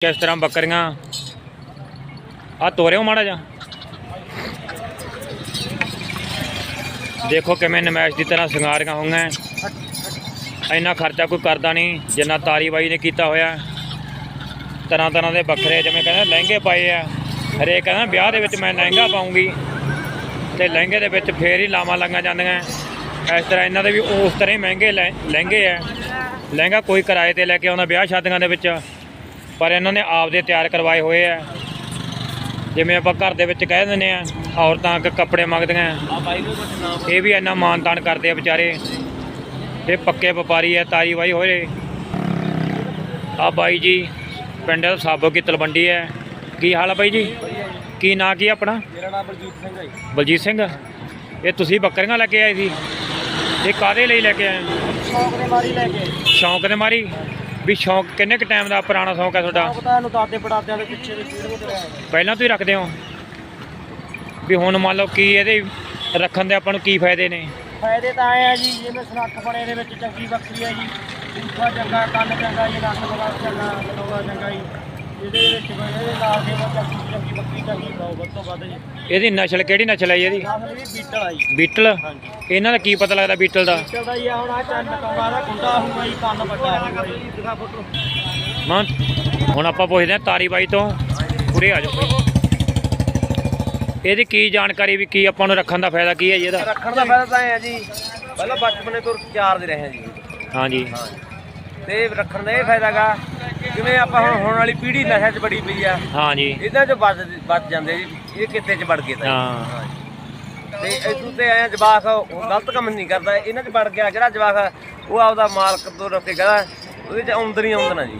ਕਿਸ ਤਰ੍ਹਾਂ ਬੱਕਰੀਆਂ? ਆ ਤੋਰਿਓ ਮਾੜਾ ਜਾ ਦੇਖੋ ਕਿਵੇਂ ਨਮੈਸ਼ ਦੀ ਤਰ੍ਹਾਂ ਸ਼ਿੰਗਾਰੀਆਂ ਹੋਈਆਂ। ਇੰਨਾ ਖਰਚਾ ਕੋਈ ਕਰਦਾ ਨਹੀਂ, ਜਿੰਨਾ ਤਾਰੀ ਬਾਈ ਨੇ ਕੀਤਾ ਹੋਇਆ। ਤਰ੍ਹਾਂ ਤਰ੍ਹਾਂ ਦੇ ਬੱਕਰੇ ਜਿਵੇਂ ਕਹਿੰਦੇ ਲਹਿੰਗੇ ਪਾਏ ਆ। ਹਰੇਕ ਕਹਿੰਦਾ ਵਿਆਹ ਦੇ ਵਿੱਚ ਮੈਂ ਲਹਿੰਗਾ ਪਾਉਂਗੀ। ਤੇ ਲਹਿੰਗੇ ਦੇ ਵਿੱਚ ਫੇਰ ਹੀ ਲਾਵਾਂ ਲੰਗਾ ਜਾਂਦੀਆਂ। ਇਸ ਤਰ੍ਹਾਂ ਇਹਨਾਂ ਦੇ ਵੀ ਉਸ ਤਰ੍ਹਾਂ ਹੀ ਮਹਿੰਗੇ ਲਹਿ- ਲਹਿੰਗੇ ਆ। ਲਹਿੰਗਾ ਕੋਈ ਕਿਰਾਏ ਤੇ ਲੈ ਕੇ ਆਉਂਦਾ ਵਿਆਹ ਸ਼ਾਦੀਆਂ ਦੇ ਵਿੱਚ। ਪਰ ਇਹਨਾਂ ਨੇ ਆਪਦੇ ਤਿਆਰ ਕਰਵਾਏ ਹੋਏ ਆ। ਜਿਵੇਂ ਆਪਾਂ ਘਰ ਦੇ ਵਿੱਚ ਕਹਿ ਦਿੰਦੇ ਆ ਔਰਤਾਂ ਕ ਕੱਪੜੇ ਮੰਗਦੀਆਂ ਇਹ ਵੀ ਇੰਨਾ ਮਾਣ ਤਾਣ ਕਰਦੇ ਆ ਵਿਚਾਰੇ। ਇਹ ਪੱਕੇ ਵਪਾਰੀ ਆ ਤਾਰੀ ਬਾਈ ਹੋਏ। ਆ ਬਾਈ ਜੀ ਪਿੰਡ ਸਾਬੋ ਕੀ ਤਲਵੰਡੀ ਹੈ ਕੀ ਹਾਲ ਆ ਬਾਈ ਜੀ? ਕੀ ਨਾਂ ਕੀ ਆਪਣਾ? ਮੇਰਾ ਨਾਮ ਬਲਜੀਤ ਸਿੰਘ ਹੈ। ਬਲਜੀਤ ਸਿੰਘ। ਇਹ ਤੁਸੀਂ ਬੱਕਰੀਆਂ ਲੈ ਕੇ ਆਏ ਸੀ? ਇਹ ਕਾਦੇ ਲਈ ਲੈ ਕੇ ਆਏ? ਸ਼ੌਕ ਦੇ ਮਾਰੀ ਲੈ ਕੇ। ਸ਼ੌਂਕ ਦੇ ਮਾਰੀ? ਵੀ ਸ਼ੌਂਕ ਕਿੰਨੇ ਕ ਟਾਈਮ ਦਾ ਪੁਰਾਣਾ ਸ਼ੌਂਕ ਹੈ ਤੁਹਾਡਾ? ਪਤਾ ਇਹਨੂੰ ਦਾਦੇ ਪੜਾਦਿਆਂ ਦੇ ਪਿੱਛੇ ਦੀ ਫੀਡ ਵਿੱਚ ਰਿਹਾ ਪਹਿਲਾਂ ਤੋਂ ਹੀ ਰੱਖਦੇ ਹੋ? ਵੀ ਹੁਣ ਮੰਨ ਲਓ ਕੀ ਇਹਦੇ ਰੱਖਣ ਦੇ ਆਪਾਂ ਨੂੰ ਕੀ ਫਾਇਦੇ ਨੇ? ਫਾਇਦੇ ਤਾਂ ਆਏ ਆ ਜੀ ਜਿਵੇਂ ਸਨੱਖ ਬਣੇ ਦੇ ਵਿੱਚ ਚੰਗੀ ਬੱਕਰੀ ਹੈ ਜੀ ਦੂਸਰਾ ਚੰਗਾ ਕੰਨ ਚੰਗਾ ਜੀ ਨੱਕ ਬਣਾ ਚੰਗਾ ਲਗਾਉਣਾ ਚੰਗਾ ਜੀ। ਇਹਦੇ ਵਿੱਚ ਇਹਦੇ ਨਾਲ ਦੇ ਵਿੱਚ ਚੰਗੀ ਚੰਗੀ ਬੱਕਰੀ ਚੰਗੀ ਖਾਓ ਵੱਧ ਤੋਂ ਵੱਧ ਜੀ। ਇਹਦੀ ਨਸਲ ਕਿਹੜੀ ਨਸਲ ਹੈ ਜੀ ਇਹਦੀ? ਨਾਲ ਵੀ ਬੀਟਲ ਆ ਜੀ। ਬੀਟਲ? ਹਾਂਜੀ। ਇਹਨਾਂ ਦਾ ਕੀ ਪਤਾ ਲੱਗਦਾ ਬੀਟਲ ਦਾ? ਬੀਟਲ ਦਾ ਜੀ ਆ ਹੁਣ ਆ ਚੰਨ ਕੰਗਾ ਦਾ ਗੁੰਡਾ ਹੋਊਗਾ ਜੀ ਕੰਨ ਵੱਡਾ ਹੋਊਗਾ ਜੀ। ਦਿਖਾ ਫੋਟੋ। ਮਾਂ ਹੁਣ ਆਪਾਂ ਪੁੱਛਦੇ ਹਾਂ ਤਾਰੀ ਬਾਈ ਤੋਂ। ਪੂਰੇ ਆ ਜਾਓ। ਇਹਦੀ ਕੀ ਜਾਣਕਾਰੀ ਵੀ ਕੀ ਆਪਾਂ ਨੂੰ ਰੱਖਣ ਦਾ ਫਾਇਦਾ ਕੀ ਹੈ ਜੀ ਇਹਦਾ? ਰੱਖਣ ਦਾ ਫਾਇਦਾ ਤਾਂ ਇਹ ਹੈ ਜੀ ਪਹਿਲਾਂ ਬਚਪਨੇ ਤੋਂ ਚਾਰ ਦੇ ਰਹੇ ਹਾਂ ਜੀ। ਹਾਂਜੀ। ਤੇ ਰੱਖਣ ਦਾ ਇਹ ਫਾਇਦਾਗਾ ਜਿਵੇਂ ਆਪਾਂ ਹੁਣ ਹੋਣ ਵਾਲੀ ਪੀੜ੍ਹੀ ਨਸ਼ੇ 'ਚ ਬੜੀ ਪਈ ਆ। ਹਾਂਜੀ ਇਹਨਾਂ 'ਚ ਬਚ ਬਚ ਜਾਂਦੇ ਜੀ। ਇਹ ਕਿੱਤੇ 'ਚ ਵੜ ਗਏ ਤਾਂ ਹਾਂ। ਤੇ ਇਦੋਂ ਤੇ ਆਇਆ ਜਵਾਕ ਉਹ ਗਲਤ ਕੰਮ ਨਹੀਂ ਕਰਦਾ। ਇਹਨਾਂ 'ਚ ਵੜ ਗਿਆ ਜਿਹੜਾ ਜਵਾਕ ਉਹ ਆਪਦਾ ਮਾਲਕ ਤੋਂ ਰੁਕ ਕੇ ਉਹਦੇ 'ਚ ਆਮਦਨ ਹੀ ਆਮਦਨ ਆ ਜੀ।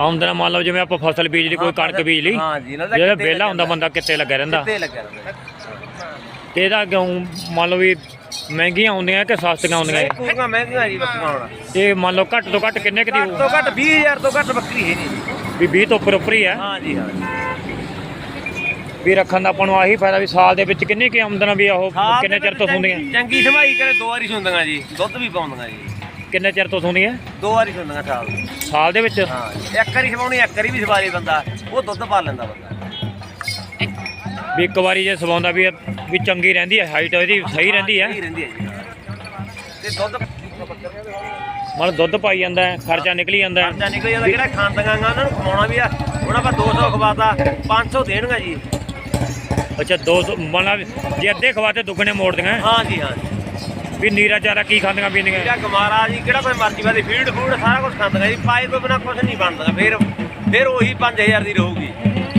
ਆਮਦਨ ਮੰਨ ਲਓ ਜਿਵੇਂ ਆਪਾਂ ਫਸਲ ਬੀਜ ਲਈ ਕੋਈ ਕਣਕ ਬੀਜ ਲਈ। ਹਾਂ ਜੀ ਇਹਨਾਂ ਦਾ ਜਿਹੜਾ ਕਿੱਤੇ ਵਿਹਲਾ ਹੁੰਦਾ ਬੰਦਾ ਕਿੱਤੇ ਲੱਗਿਆ ਰਹਿੰਦਾ? ਕਿੱਤੇ ਲੱਗਿਆ ਰਹਿੰਦਾ? ਤੇ ਇਹਦਾ ਕਿਉਂ ਮੰਨ ਲਓ ਵੀ ਮਹਿੰਗੀਆਂ ਆਉਂਦੀਆਂ ਕਿ ਸਸਤੀਆਂ ਆਉਂਦੀਆਂ ਇਹ? ਪੂਰੀਆਂ ਮਹਿੰਗੀਆਂ ਜੀ ਬੱਕਰੀਆਂ ਹੁਣ ਇਹ ਮੰਨ ਲਓ ਘੱਟ ਤੋਂ ਘੱਟ ਕਿੰਨੇ ਕੁ ਦੀ ਘੱਟ ਹੋਊ? ਤੋਂ ਘੱਟ 20000 ਤੋਂ ਘੱਟ ਬੱਕਰੀ ਹੈ ਨਹੀਂ ਜੀ। ਵੀ 20 ਤੋਂ ਉੱਪਰ ਉੱਪਰ ਹੀ ਹੈ? ਹਾਂ ਜੀ ਹਾਂ ਵੀ ਰੱਖਣ ਦਾ ਆਪਾਂ ਨੂੰ ਆਹੀ ਫਾਇਦਾ ਵੀ ਸਾਲ ਦੇ ਵਿੱਚ ਕਿੰਨੀ ਕੀ ਆਮਦਨ ਵੀ ਉਹ ਕਿੰਨੇ ਚਿਰ ਤੋਂ ਹੁੰਦੀਆਂ ਚੰਗੀ- ਸਮਾਈ ਕਰੇ ਦੋ ਵਾਰੀ ਸੁੰਦੀਆਂ ਜੀ। ਦੁੱਧ ਵੀ ਪਾਉਂਦੀਆਂ ਜੀ। ਕਿੰਨੇ ਚਿਰ ਤੋਂ ਹੁੰਦੀਆਂ ਦੋ ਵਾਰੀ ਸੁੰਦੀਆਂ ਸਾਲ ਨੂੰ। ਸਾਲ ਦੇ ਵਿੱਚ? ਹਾਂ ਇੱਕ ਵਾਰੀ ਸਵਾਉਣੀ ਇੱਕ ਵਾਰੀ ਵੀ ਸਵਾਰੇ ਬੰਦਾ ਉਹ ਦੁੱਧ ਪਾ ਲੈਂਦਾ ਬੰਦਾ। ਵੀ ਇੱਕ ਵਾਰੀ ਜੇ ਸਵਾਉਂਦਾ ਵੀ ਵੀ ਚੰਗੀ ਰਹਿੰਦੀ ਹੈ ਹਾਈਟ ਉਹਦੀ ਸਹੀ ਰਹਿੰਦੀ ਹੈ। ਸਹੀ ਰਹਿੰਦੀ ਹੈ ਜੀ। ਤੇ ਦੁੱਧ ਮਤਲਬ ਦੁੱਧ ਪਾਈ ਜਾਂਦਾ ਹੈ ਖਰਚਾ ਨਿਕਲੀ ਜਾਂਦਾ ਹੈ। ਖਰਚਾ ਨਿਕਲ ਜਾਂਦਾ ਕਿਹੜਾ ਖਾਂਦੀਆਂ ਗਾ ਉਹਨਾਂ ਨੂੰ ਖਵਾਉਣਾ ਵੀ ਆ ਹੁਣ ਆਪਾਂ 200 ਖਵਾਤਾ 500 ਦੇਣਗਾ ਜੀ। ਅੱਛਾ 200 ਮਤਲਬ ਜੇ ਅੱਧੇ ਖਵਾਤੇ ਦੁੱਗਣੇ ਮੋੜਦੀਆਂ ਹਾਂ ਜੀ ਹਾਂ ਵੀ ਨੀਰਾ ਚਾਰਾ ਕੀ ਖਾਂਦੀਆਂ ਪੀਂਦੀਆਂ? ਜਿਹੜਾ ਗਮਾਰਾ ਜੀ ਕਿਹੜਾ ਕੋਈ ਮਰਜ਼ੀ ਵਾਲੀ ਫੀਡ ਫੂਡ ਸਾਰਾ ਕੁਝ ਖਾਂਦੀਆਂ ਜੀ ਪਾਏ ਤੋਂ ਬਿਨਾ ਕੁਝ ਨਹੀਂ ਬਣਦਾ ਫਿਰ ਫਿਰ ਉਹੀ 5000 ਦੀ ਰਹੂਗੀ।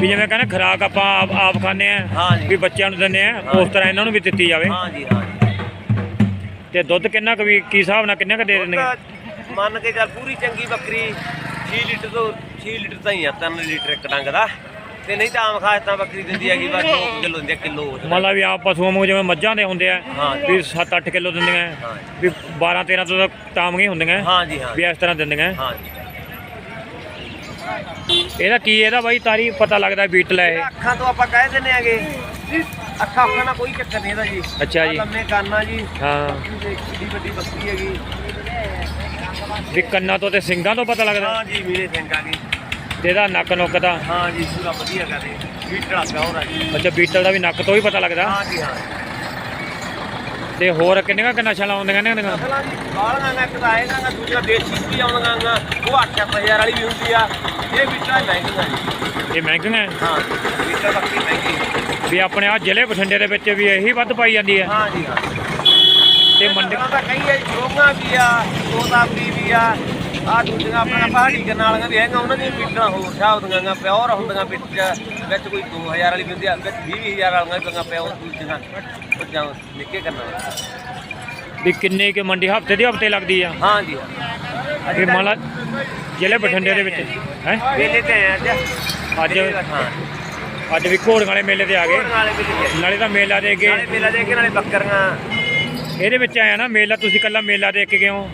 ਵੀ ਜਿਵੇਂ ਕਹਿੰਦੇ ਖਰਾਕ ਆਪਾਂ ਆਪ ਆਪ ਖਾਂਦੇ ਆ ਹਾਂ ਵੀ ਬੱਚਿਆਂ ਨੂੰ ਦਿੰਦੇ ਆ ਉਸ ਤਰ੍ਹਾਂ ਇਹਨਾਂ ਨੂੰ ਵੀ ਦਿੱਤੀ ਜਾਵੇ। ਹਾਂ ਜੀ ਹਾਂ ਜੀ ਤੇ ਦੁੱਧ ਕਿੰਨਾ ਕੁ ਵੀ ਕੀ ਹਿਸਾਬ ਨਾਲ ਕਿੰਨਾ ਕੁ ਦੇ ਦੁੱਧ ਮੰਨ ਕੇ ਚੱਲ ਪੂਰੀ ਚੰਗੀ ਬੱਕਰੀ 6 ਲੀਟਰ ਤੋਂ 6 ਲੀਟਰ ਤਾਂ ਹੀ ਆ 3 ਲੀਟਰ ਇੱਕ ਡੰਗ ਦਾ। ਤੇ ਨਹੀਂ ਤਾਂ ਆਮ ਖਾਸ ਤਾਂ ਬੱਕਰੀ ਦਿੰਦੀ ਹੈਗੀ ਬਸ 2 ਕਿਲੋ ਦਿੰਦੀ ਆ ਕਿਲੋ ਮਤਲਬ ਵੀ ਆਪ ਪਸ਼ੂਆਂ ਨੂੰ ਜਿਵੇਂ ਮੱਝਾਂ ਦੇ ਹੁੰਦੇ ਆ ਹਾਂ ਜੀ। ਵੀ 7-8 ਕਿਲੋ ਦਿੰਦੀਆਂ ਹਾਂ ਵੀ 12-13 ਤੋਂ ਤਾਂ ਤਾਮਗੀਆਂ ਹੁੰਦੀਆਂ ਹਾਂ ਜੀ ਹਾਂ ਵੀ ਇਸ ਤਰ੍ਹਾਂ ਦਿੰਦੀਆਂ। ਹਾਂ ਜੀ ਇਹਦਾ ਕੀ ਇਹਦਾ ਬਾਈ ਤਾਰੀ ਪਤਾ ਲੱਗਦਾ ਬੀਟਲ ਹੈ ਇਹ। ਅੱਖਾਂ ਤੋਂ ਆਪਾਂ ਕਹਿ ਦਿੰਨੇ ਆਗੇ ਅੱਖਾਂ ਅੱਖਾਂ ਨਾਲ ਕੋਈ ਚੱਕਰ ਨਹੀਂ ਇਹਦਾ ਜੀ। ਅੱਛਾ ਜੀ। ਲੰਮੇ ਕੰਨ ਜੀ। ਹਾਂ। ਕਿੱਡੀ ਵੱਡੀ ਬੱਕਰੀ ਹੈਗੀ। ਵੀ ਕੰਨਾਂ ਤੋਂ ਤੇ ਸਿੰਗਾਂ ਤੋਂ ਪਤਾ ਲੱਗਦਾ। ਹਾਂ ਜੀ ਵੀਰੇ ਸਿੰਘ ਗਈ ਤੇ ਇਹਦਾ ਨੱਕ ਨੁੱਕ ਦਾ। ਹਾਂ ਜੀ ਪੂਰਾ ਵਧੀਆ ਕਰੇ ਵੀਟੜਾ ਪਿਆਉਰ ਆ ਜੀ। ਅੱਛਾ ਬੀਟਲ ਦਾ ਵੀ ਨੱਕ ਤੋਂ ਹੀ ਪਤਾ ਲੱਗਦਾ। ਹਾਂ ਜੀ ਹਾਂ। ਤੇ ਹੋਰ ਕਿੰਨੀਆਂ ਕੁ ਨਸ਼ਲਾਂ ਆਉਂਦੀਆਂ ਨੇ ਇਹਦੀਆਂ ਅਸਲਾਂ ਜੀ ਬਾਲਾਂ ਦਾ ਇੱਕ ਤਾਂ ਆਏਗਾ ਨਾ ਦੂਜਾ ਦੇਸੀ ਵੀ ਆਉਂਦਾ ਗਾ ਉਹ 8000 ਵਾਲੀ ਵੀ ਹੁੰਦੀ ਆ। ਇਹ ਵੀਟੜਾ ਮਹਿੰਗਾ ਜੀ ਇਹ ਮਹਿੰਗੀਆਂ ਹੈ। ਹਾਂ ਵੀਟੜਾ ਬੱਕਰੀ ਮਹਿੰਗੀ। ਵੀ ਆਪਣੇ ਆ ਜ਼ਿਲ੍ਹੇ ਬਠਿੰਡੇ ਦੇ ਵਿੱਚ ਵੀ ਇਹੀ ਵੱਧ ਪਾਈ ਜਾਂਦੀ ਹੈ? ਹਾਂ ਜੀ ਹਾਂ। ਤੇ ਮੰਡੀ ਤਾਂ ਕਈ ਹੈ ਰੋਗਾ ਵੀ ਆ ਤੋਤਾ ਵੀ ਆ ਆ ਦੂਜੀਆਂ ਆਪਣਾ ਪਹਾੜੀ ਕਰਨ ਵਾਲੀਆਂ ਵੀ ਹੈਗੀਆਂ ਉਹਨਾਂ ਦੀਆਂ ਪੀਟਾਂ ਹੋਰ ਛਾਪਦੀਆਂ ਗਾ ਪਿਓਰ ਹੁੰਦੀਆਂ ਪਿੱਟ ਵਿੱਚ ਕੋਈ 2000 ਵਾਲੀ ਵੀ ਹੁੰਦੀ ਆ ਵਿੱਚ 20000 ਵਾਲੀਆਂ ਵੀ ਹੁੰਦੀਆਂ ਪਿਓਰ ਦੂਜੀਆਂ ਉਹ ਜਾਂ ਨਿੱਕੇ ਕਰਨ ਵਾਲੀਆਂ ਵੀ ਕਿੰਨੇ ਕਿ ਮੰਡੀ ਹਫ਼ਤੇ ਦੀ ਹਫ਼ਤੇ ਲੱਗਦੀ ਆ? ਹਾਂ ਜੀ। ਇਹ ਮੰਨ ਲਾ ਜ਼ਿਲ੍ਹੇ ਬਠਿੰਡੇ ਦੇ ਵਿੱਚ ਹੈ? ਵੇਲੇ ਤੇ ਆਏ ਅੱਜ। ਅੱਜ ਹਾਂ। ਅੱਜ ਵੀ ਘੋੜੀਆਂ ਵਾਲੇ ਮੇਲੇ ਤੇ ਆ ਗਏ। ਨਾਲੇ ਤੇ ਨਾਲੇ ਤਾਂ ਮੇਲਾ ਦੇ ਕੇ ਨਾਲੇ ਮੇਲਾ ਦੇ ਕੇ ਨਾਲੇ ਬੱਕਰੀਆਂ। ਇਹਦੇ ਵਿੱਚ ਆਇਆ ਨਾ ਮੇਲਾ ਤੁਸੀਂ ਕੱਲਾ ਮੇਲਾ ਦੇਖ ਕੇ ਗਏ ਹੋ?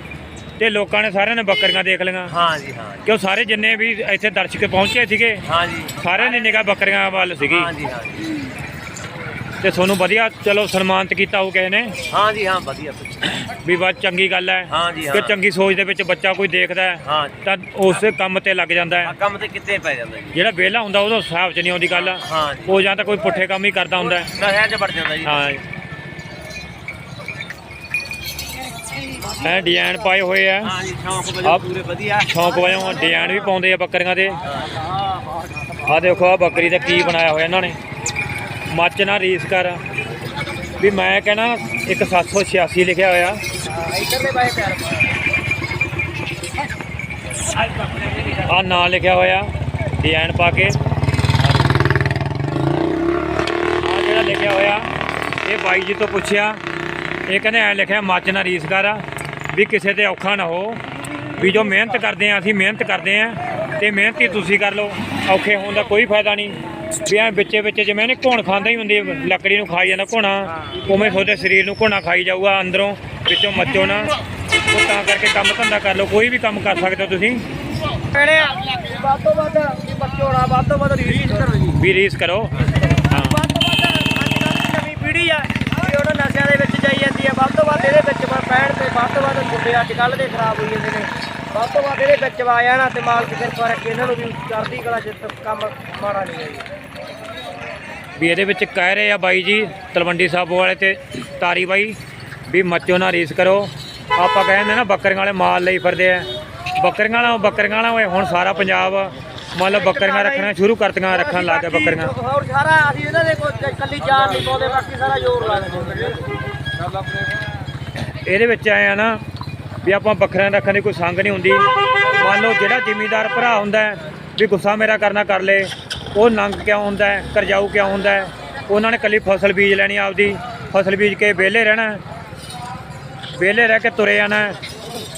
ਤੇ ਲੋਕਾਂ ਨੇ ਸਾਰਿਆਂ ਨੇ ਬੱਕਰੀਆਂ ਦੇਖ ਲਈਆਂ। ਹਾਂ ਜੀ ਹਾਂ ਕਿਉਂ ਸਾਰੇ ਜਿੰਨੇ ਵੀ ਇੱਥੇ ਦਰਸ਼ਕ ਪਹੁੰਚੇ ਸੀਗੇ ਹਾਂ ਜੀ। ਸਾਰਿਆਂ ਦੀ ਨਿਗਾਹ ਬੱਕਰੀਆਂ ਵੱਲ ਸੀਗੀ। ਹਾਂ ਜੀ ਹਾਂ ਜੀ। ਤੇ ਤੁਹਾਨੂੰ ਵਧੀਆ ਚਲੋ ਸਨਮਾਨਿਤ ਕੀਤਾ ਹੋ ਕਿਸੇ ਨੇ। ਹਾਂ ਜੀ ਹਾਂ ਵਧੀਆ। ਵੀ ਬਸ ਚੰਗੀ ਗੱਲ ਹੈ। ਹਾਂ ਜੀ ਕਿ ਚੰਗੀ ਸੋਚ ਦੇ ਵਿੱਚ ਬੱਚਾ ਕੋਈ ਦੇਖਦਾ ਹੈ ਹਾਂ ਤਾਂ ਉਸੇ ਕੰਮ ਤੇ ਲੱਗ ਜਾਂਦਾ ਹੈ। ਕੰਮ ਤੇ ਕਿੱਥੇ ਪੈ ਜਾਂਦਾ ਜੀ। ਜਿਹੜਾ ਵਿਹਲਾ ਹੁੰਦਾ ਉਹਦਾ ਹਿਸਾਬ 'ਚ ਨਹੀਂ ਆਉਂਦੀ ਗੱਲ। ਹਾਂ ਜੀ। ਉਹ ਜਾਂ ਤਾਂ ਕੋਈ ਪੁੱਠੇ ਕੰਮ ਹੀ ਕਰਦਾ ਹੁੰਦਾ ਹੈ। ਨਸ਼ਿਆਂ 'ਚ ਵੜ ਜਾਂਦਾ ਜੀ। ਹਾਂ ਇਹ ਡਿਜ਼ਾਈਨ ਪਾਏ ਹੋਏ ਆ। ਹਾਂ ਜੀ ਸ਼ੌਂਕ ਵਜੋਂ ਪੂਰੇ ਵਧੀਆ। ਸ਼ੌਂਕ ਵਜੋਂ ਡਿਜ਼ਾਈਨ ਵੀ ਪਾਉਂਦੇ ਆ ਬੱਕਰੀਆਂ ਦੇ। ਆ ਦੇਖੋ ਆ ਬੱਕਰੀ ਦਾ ਕੀ ਬਣਾਇਆ ਹੋਇਆ ਇਹਨਾਂ ਨੇ। ਮੱਚ ਨਾ ਰੀਸ ਕਰ। ਵੀ ਮੈਂ ਕਹਿਣਾ ਇੱਕ 786 ਲਿਖਿਆ ਹੋਇਆ। ਆ ਨਾਂ ਲਿਖਿਆ ਹੋਇਆ ਡਿਜ਼ਾਈਨ ਪਾ ਕੇ। ਆ ਜਿਹੜਾ ਲਿਖਿਆ ਹੋਇਆ ਇਹ ਬਾਈ ਜੀ ਤੋਂ ਪੁੱਛਿਆ। ਇਹ ਕਹਿੰਦੇ ਐ ਲਿਖਿਆ ਮੱਚ ਨਾ ਰੀਸ ਕਰ ਵੀ ਕਿਸੇ ਤੇ ਔਖਾ ਨਾ ਹੋ। ਵੀ ਜੋ ਮਿਹਨਤ ਕਰਦੇ ਆ ਅਸੀਂ ਮਿਹਨਤ ਕਰਦੇ ਆ ਤੇ ਮਿਹਨਤ ਹੀ ਤੁਸੀਂ ਕਰ ਲਓ ਔਖੇ ਹੋਣ ਦਾ ਕੋਈ ਫਾਇਦਾ ਨਹੀਂ। ਵੀ ਐ ਵਿੱਚੇ ਵਿੱਚ ਜਿਵੇਂ ਇਹਨੇ ਘੁਣ ਖਾਂਦਾ ਹੀ ਹੁੰਦੀ ਲੱਕੜੀ ਨੂੰ ਖਾਈ ਜਾਂਦਾ ਘੁਣਾ ਉਵੇਂ ਤੁਹਾਡੇ ਸਰੀਰ ਨੂੰ ਘੁਣਾ ਖਾਈ ਜਾਊਗਾ ਅੰਦਰੋਂ ਵਿੱਚੋਂ ਮੱਚੋ ਨਾ। ਉਹ ਤਾਂ ਕਰਕੇ ਕੰਮ ਧੰਦਾ ਕਰ ਲਓ ਕੋਈ ਵੀ ਕੰਮ ਕਰ ਸਕਦੇ ਹੋ ਤੁਸੀਂ। ਵੱਧ ਤੋਂ ਵੱਧ ਬੱਚੋੜਾ ਵੱਧ ਤੋਂ ਵੱਧ ਰੀਚ ਕਰੋ ਜੀ। ਵੀ ਰੀਸ ਕਰੋ ਹਾਂ ਵੱਧ ਤੋਂ ਵੱਧ ਅੱਜ ਕੱਲ੍ਹ ਦੀ ਨਵੀਂ ਪੀੜ੍ਹੀ ਆ ਵੀ ਉਹਨਾਂ ਨਸ਼ਿਆਂ ਦੇ ਵਿੱਚ ਜਾਈ ਜਾਂਦੀ ਆ ਵੱਧ ਇਹਦੇ ਵਿੱਚ ਵਾ- ਪੈਣ ਤੇ ਵੱਧ ਤੋਂ ਵੱਧ ਮੁੰਡੇ ਅੱਜ ਕੱਲ੍ਹ ਦੇ ਖਰਾਬ ਹੋਈ ਜਾਂਦੇ ਨੇ। ਵੱਧ ਤੋਂ ਵੱਧ ਇਹਦੇ ਵਿੱਚ ਵਾ ਜਾਣਾ ਤੇ ਮਾਲਕ ਕਿਰਪਾ ਰੱਖੇ ਇਹਨਾਂ ਨੂੰ ਵੀ ਚੜ੍ਹਦੀ ਕਲਾ ਚ ਕੰਮ ਮਾੜਾ ਨਹੀਂ ਹੈ ਵੀ ਇਹਦੇ ਵਿੱਚ ਕਹਿ ਰਹੇ ਆ ਬਾਈ ਜੀ ਤਲਵੰਡੀ ਸਾਬੋ ਵਾਲੇ ਤੇ ਤਾਰੀ ਬਾਈ ਵੀ ਮੱਚੋ ਨਾ ਰੀਸ ਕਰੋ। ਆਪਾਂ ਕਹਿੰਦੇ ਨਾ ਬੱਕਰੀਆਂ ਵਾਲੇ ਮਾਲ ਲਈ ਫਿਰਦੇ ਆ। ਬੱਕਰੀਆਂ ਵਾਲਾ ਬੱਕਰੀਆਂ ਵਾਲਾ ਓਏ ਹੁਣ ਸਾਰਾ ਪੰਜਾਬ ਮੰਨ ਲਓ ਬੱਕਰੀਆਂ ਰੱਖਣਾ ਸ਼ੁਰੂ ਕਰਤੀਆਂ ਰੱਖਣ ਲੱਗ ਗਏ ਬੱਕਰੀਆਂ। ਹੋਰ ਸਾਰਾ ਅਸੀਂ ਇਹਨਾਂ ਦੇ ਕੋਈ ਕੱਲੀ ਜਾਨ ਨਹੀਂ ਪਾਉਂਦੇ ਬਾਕੀ ਸਾਰਾ ਜ਼ੋਰ ਲਾ ਦਿੰਦੇ ਇਹਦੇ ਵਿੱਚ ਆਏ ਆ ਨਾ ਵੀ ਆਪਾਂ ਬੱਕਰੀਆਂ ਰੱਖਣ ਦੀ ਕੋਈ ਸੰਗ ਨਹੀਂ ਹੁੰਦੀ। ਮੰਨ ਲਓ ਜਿਹੜਾ ਜ਼ਿਮੀਂਦਾਰ ਭਰਾ ਹੁੰਦਾ ਵੀ ਗੁੱਸਾ ਮੇਰਾ ਕਰਨਾ ਕਰ ਲੇ, ਉਹ ਨੰਗ ਕਿਉਂ ਹੁੰਦਾ ਕਰਜਾਊ ਕਿਉਂ ਹੁੰਦਾ ਉਹਨਾਂ ਨੇ ਕੱਲੀ ਫਸਲ ਬੀਜ ਲੈਣੀ ਆਪਦੀ, ਫਸਲ ਬੀਜ ਕੇ ਵਿਹਲੇ ਰਹਿਣਾ ਵਿਹਲੇ ਰਹਿ ਕੇ ਤੁਰੇ ਜਾਣਾ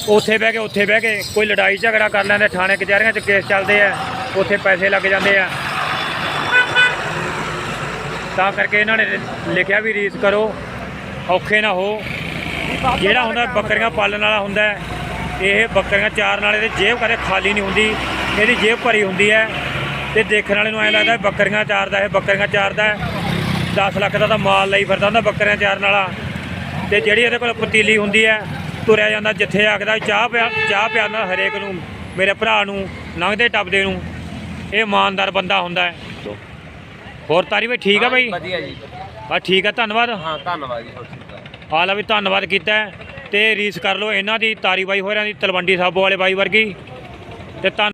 ਉੱਥੇ ਬਹਿ ਕੇ, ਉੱਥੇ ਬਹਿ ਕੇ ਕੋਈ ਲੜਾਈ ਝਗੜਾ ਕਰ ਲੈਂਦੇ, ਥਾਣੇ ਕਚਹਿਰੀਆਂ 'ਚ ਕੇਸ ਚੱਲਦੇ ਆ, ਉੱਥੇ ਪੈਸੇ ਲੱਗ ਜਾਂਦੇ ਆ। ਤਾਂ ਕਰਕੇ ਇਹਨਾਂ ਨੇ ਲਿਖਿਆ ਵੀ ਰੀਸ ਕਰੋ, ਔਖੇ ਨਾ ਹੋ। ਜਿਹੜਾ ਹੁੰਦਾ ਬੱਕਰੀਆਂ ਪਾਲਣ ਵਾਲਾ ਹੁੰਦਾ ਹੈ, ਇਹ ਬੱਕਰੀਆਂ ਚਾਰਨ ਵਾਲੇ ਦੀ ਜੇਬ ਕਦੇ ਖਾਲੀ ਨਹੀਂ ਹੁੰਦੀ ਇਹਦੀ ਜੇਬ ਭਰੀ ਹੁੰਦੀ ਹੈ ਤੇ ਦੇਖਣ ਵਾਲੇ ਨੂੰ ਐਂ ਲੱਗਦਾ ਵੀ ਬੱਕਰੀਆਂ ਚਾਰਦਾ ਇਹ ਬੱਕਰੀਆਂ ਚਾਰਦਾ 10 ਲੱਖ ਦਾ ਤਾਂ ਮਾਲ ਲਈ ਫਿਰਦਾ ਹੁੰਦਾ ਬੱਕਰੀਆਂ ਚਾਰਨ ਵਾਲਾ। ਤੇ ਜਿਹੜੀ ਇਹਦੇ ਕੋਲ ਪਤੀਲੀ ਹੁੰਦੀ ਹੈ ਤੁਰਿਆ ਜਾਂਦਾ ਜਿੱਥੇ ਆਖਦਾ ਚਾਹ ਪਿਆ ਚਾਹ ਪਿਆਉਂਦਾ ਹਰੇਕ ਨੂੰ ਮੇਰੇ ਭਰਾ ਨੂੰ ਲੰਘਦੇ ਟੱਪਦੇ ਨੂੰ ਇਹ ਇਮਾਨਦਾਰ ਬੰਦਾ ਹੁੰਦਾ ਹੈ। ਹੋਰ ਤਾਰੀ ਬਈ ਠੀਕ ਆ ਬਈ? ਵਧੀਆ ਜੀ। ਬਸ ਠੀਕ ਆ ਧੰਨਵਾਦ। ਹਾਂ ਧੰਨਵਾਦ ਜੀ ਹਾਲਾ ਵੀ ਧੰਨਵਾਦ ਕੀਤਾ ਹੈ ਤੇ ਰੀਸ ਕਰ ਲਓ ਇਹਨਾਂ ਦੀ ਤਾਰੀ ਬਾਈ ਹੋਰਾਂ ਦੀ ਤਲਵੰਡੀ ਸਾਬੋ ਵਾਲੇ ਬਾਈ ਵਰਗੀ ਤੇ ਧੰਨ